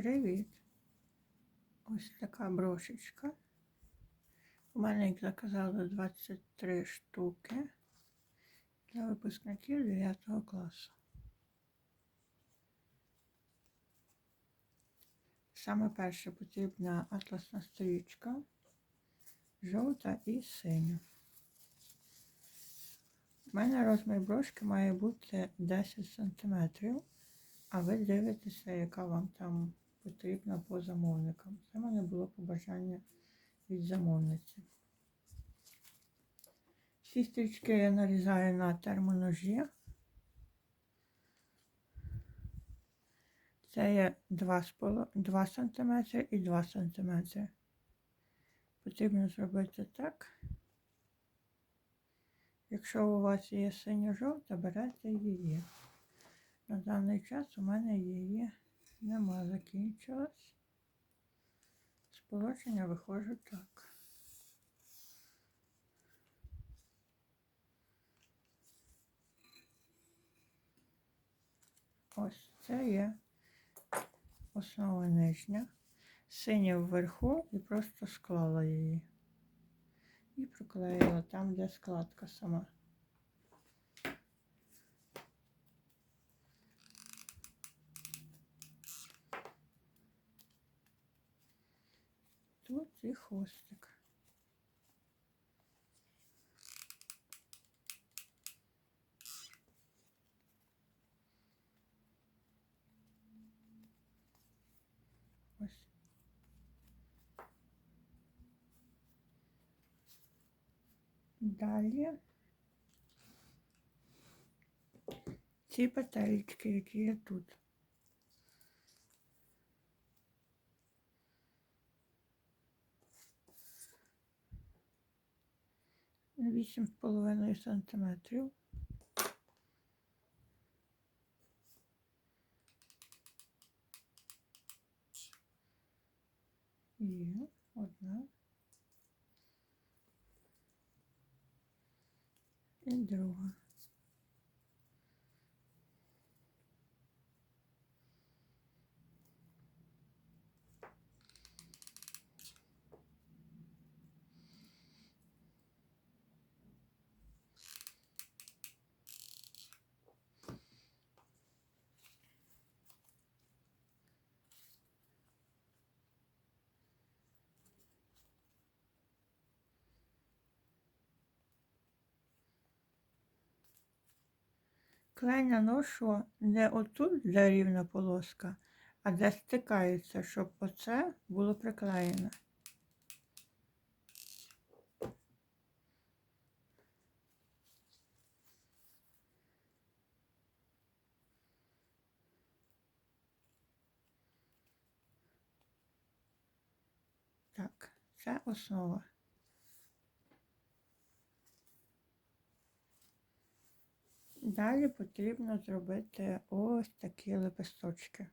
Привіт! Ось така брошечка. У мене їх заказали 23 штуки для випускників 9 класу. Саме перше потрібна атласна стрічка, жовта і синя. У мене розмір брошки має бути 10 см, а ви дивитеся, яка вам там потрібна по замовникам. Це в мене було побажання від замовниці. Всі стрічки я нарізаю на термоножі. Це є 2, 2 см і 2 см. Потрібно зробити так. Якщо у вас є синьо-жовта, берете її. На даний час у мене її нема, закінчилась. З положення виходжу так. Ось це є основа нижня. Синя вверху і просто склала її. І приклеїла там, де складка сама. Тут і хвостик. Ось. Далі ці петелечки, які є тут. Вісім з половиною сантиметрів. Є одна. І друга. Клей наношу не отут, де рівна полоска, а де стикається, щоб оце було приклеєне. Так, це основа. Далі потрібно зробити ось такі лепесточки.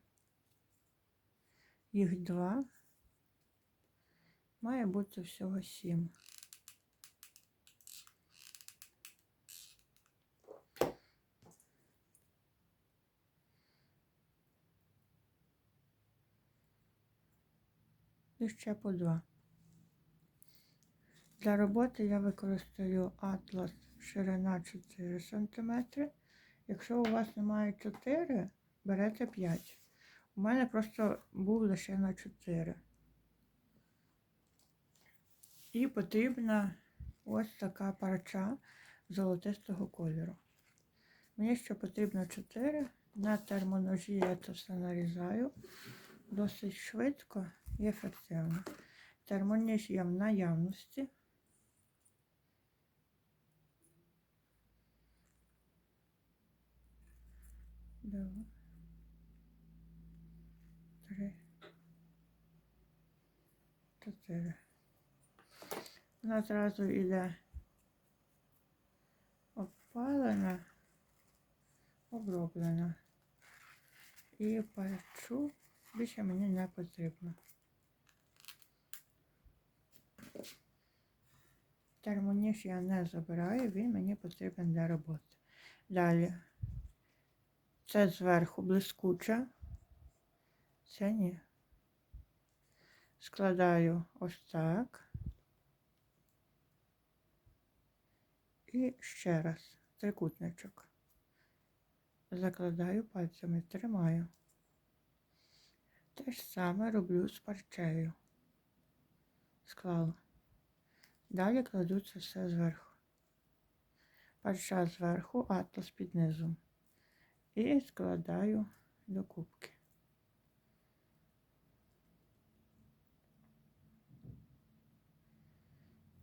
Їх два. Має бути всього сім. І ще по два. Для роботи я використаю атлас ширина 4 см. Якщо у вас немає 4, берете 5. У мене просто був лише на 4. І потрібна ось така парча золотистого кольору. Мені ще потрібно 4. На термоножі я це все нарізаю досить швидко і ефективно. Термоніж є в наявності. Два, три, чотири. Вона зразу йде обпалена, оброблена. І парчу більше мені не потрібно. Термоніж я не забираю, він мені потрібен для роботи. Далі. Це зверху блискуче. Це ні. складаю ось так. І ще раз трикутничок. Закладаю пальцями, тримаю. Те ж саме роблю з парчею. Склала. Далі кладу це все зверху. Парча зверху, атлас під низом. І складаю до кубки.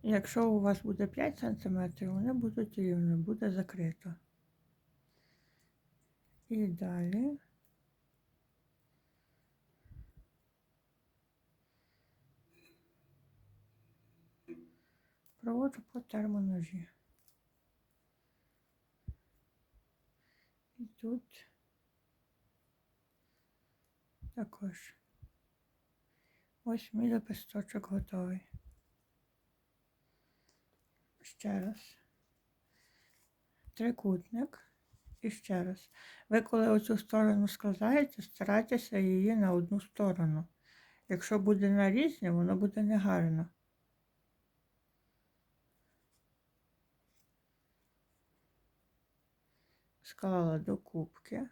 Якщо у вас буде 5 см, вони будуть рівно, буде закрито. І далі проводжу по термоножі. І тут також ось мій лепесточок готовий. Ще раз. Трикутник. І ще раз. Ви коли оцю сторону складаєте, старайтеся її на одну сторону. Якщо буде на різні, воно буде негарно. Склала до кубки.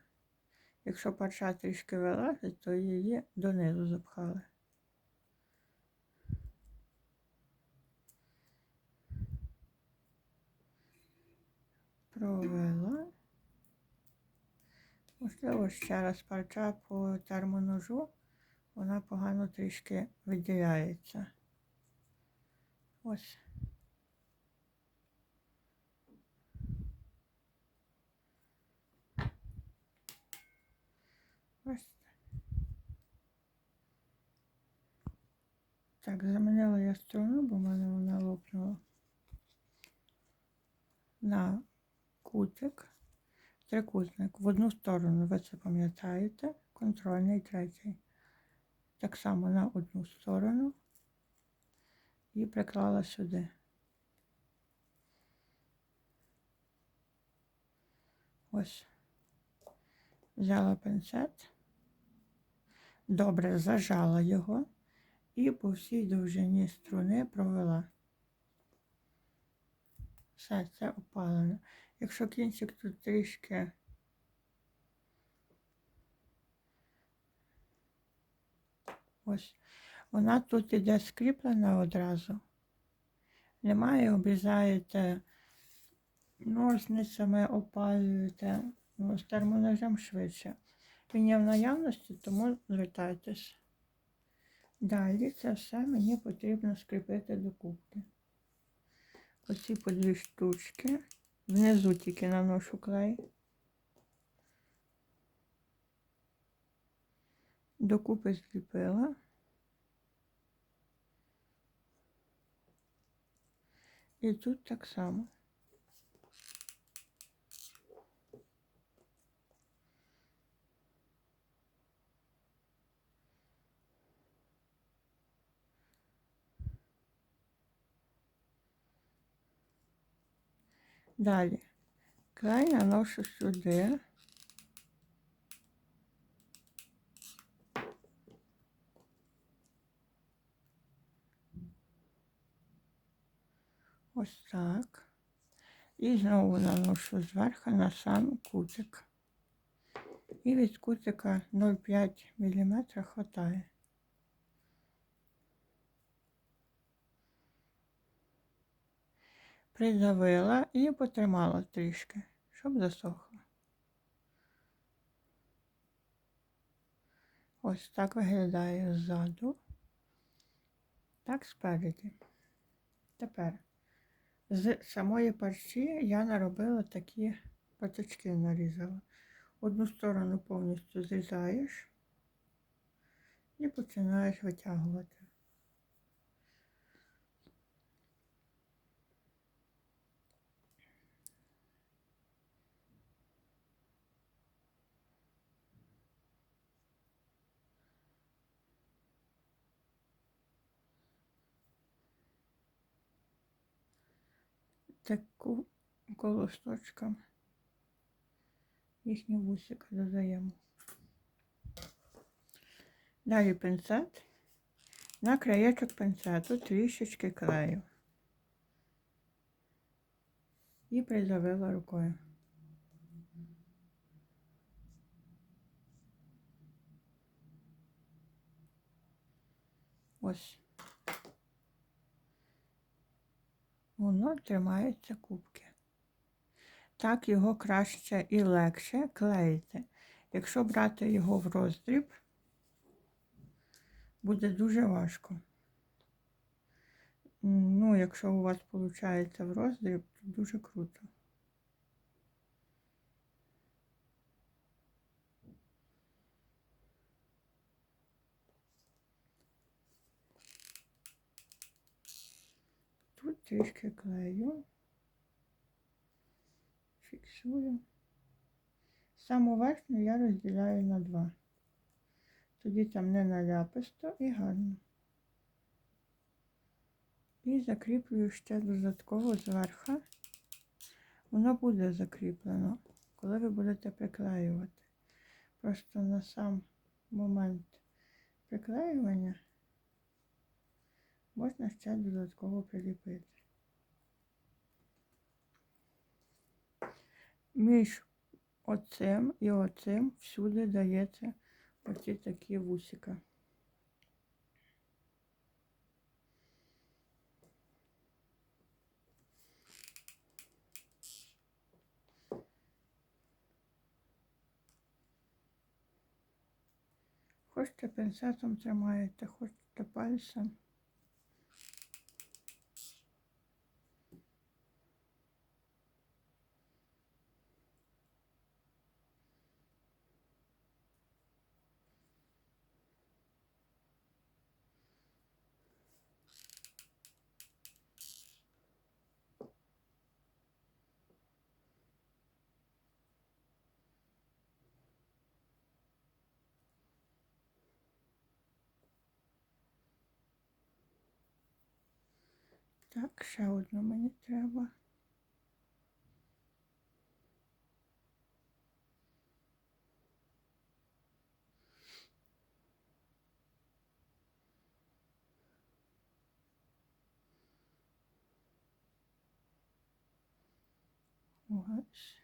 Якщо парча трішки вилазить, то її донизу запхали. Провела. Можливо, ще раз парча по термоножу, вона погано трішки виділяється. Ось. Ось. Так, замінила я струну, бо в мене вона лопнула. На кутик, трикутник в одну сторону, ви це пам'ятаєте, контрольний третій. Так само на одну сторону і приклала сюди. Ось. Взяла пинцет, добре зажала його і по всій довжині струни провела. Все це опалено. Якщо кінчик тут трішки ось, вона тут іде скріплена одразу. Немає, обрізаєте ножницями, опалюєте, ну, з термоножем швидше. Він є в наявності, тому звертайтесь. Далі це все мені потрібно скріпити до кубки. Оці по дві штучки. Внизу тільки наношу клей. Докупи зліпила. І тут так само. Далі край наношу сюди. Ось так. І знову наношу зверху на сам кутик. І від кутика 0,5 мм хватає. Придавила і потримала трішки, щоб засохло. Ось так виглядає ззаду, так спереді. Тепер з самої парчі я наробила такі паточки нарізала. Одну сторону повністю зрізаєш і починаєш витягувати. Таку колосочком їхні вусика додаємо. Далі пинцет. На краєчок пинцету трішечки клею. І придавила рукою. Ось. Воно тримається кубки. Так його краще і легше клеїти. Якщо брати його в роздріб, буде дуже важко. Ну, якщо у вас виходить в роздріб, то дуже круто. Тут трішки клею, фіксую. Саму верхню я розділяю на два. Тоді там не наляписто і гарно. І закріплюю ще додатково зверху. Воно буде закріплено, коли ви будете приклеювати. Просто на сам момент приклеювання можна ще додатково приліпити. Між оцим і оцим всюди дається оці такі вусика. Хочете пінцетом тримаєте, хочете пальцем. Так, ще одну мені треба. Ось.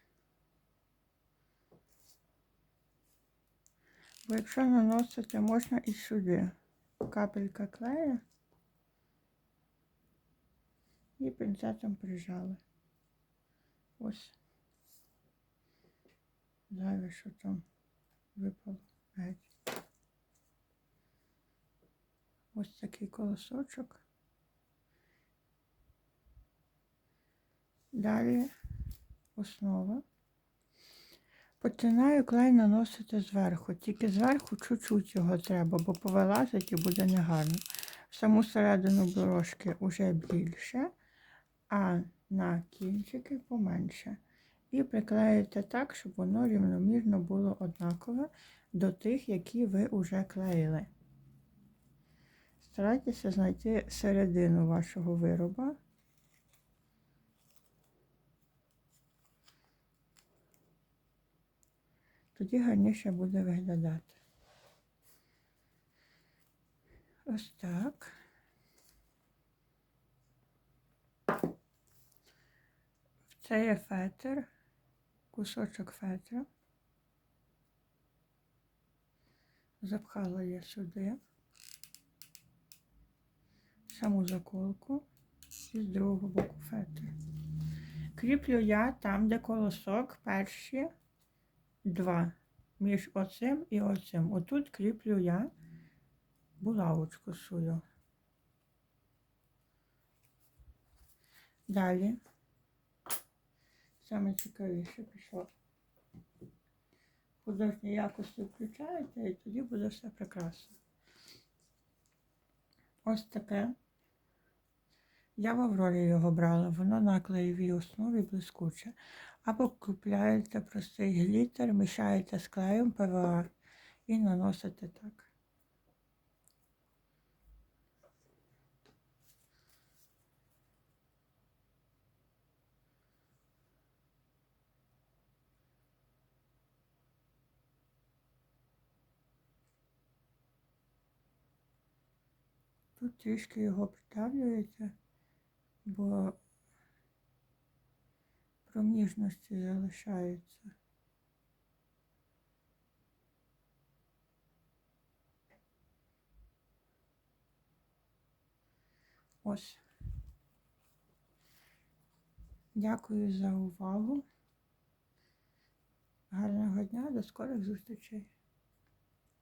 Бо якщо наносити, можна і сюди. Капелька клея. І пінцетом прижали. Ось. Зайве, що там випало геть. Ось такий колосочок. Далі основа. Починаю клей наносити зверху. Тільки зверху чуть-чуть його треба, бо повилазить і буде негарно. В саму середину дорожки вже більше а на кінчики поменше. І приклеїте так, щоб воно рівномірно було однакове до тих, які ви вже клеїли. Старайтеся знайти середину вашого вироба. Тоді гарніше буде виглядати. Ось так. Це є фетр, кусочок фетра. Запхала я сюди саму заколку і з другого боку фетр. Кріплю я там, де колосок перші два. Між оцим і оцим. Отут кріплю я булавочку свою. Далі саме цікавіше пішло. Художні якості включаєте і тоді буде все прекрасно. Ось таке. Я в Аврорі його брала, воно на клеєвій основі блискуче. Або купляєте простий глітер, мішаєте з клеєм ПВА і наносите так. Тут трішки його придавлюється, бо проміжності залишаються. Ось. Дякую за увагу. Гарного дня, до скорих зустрічей.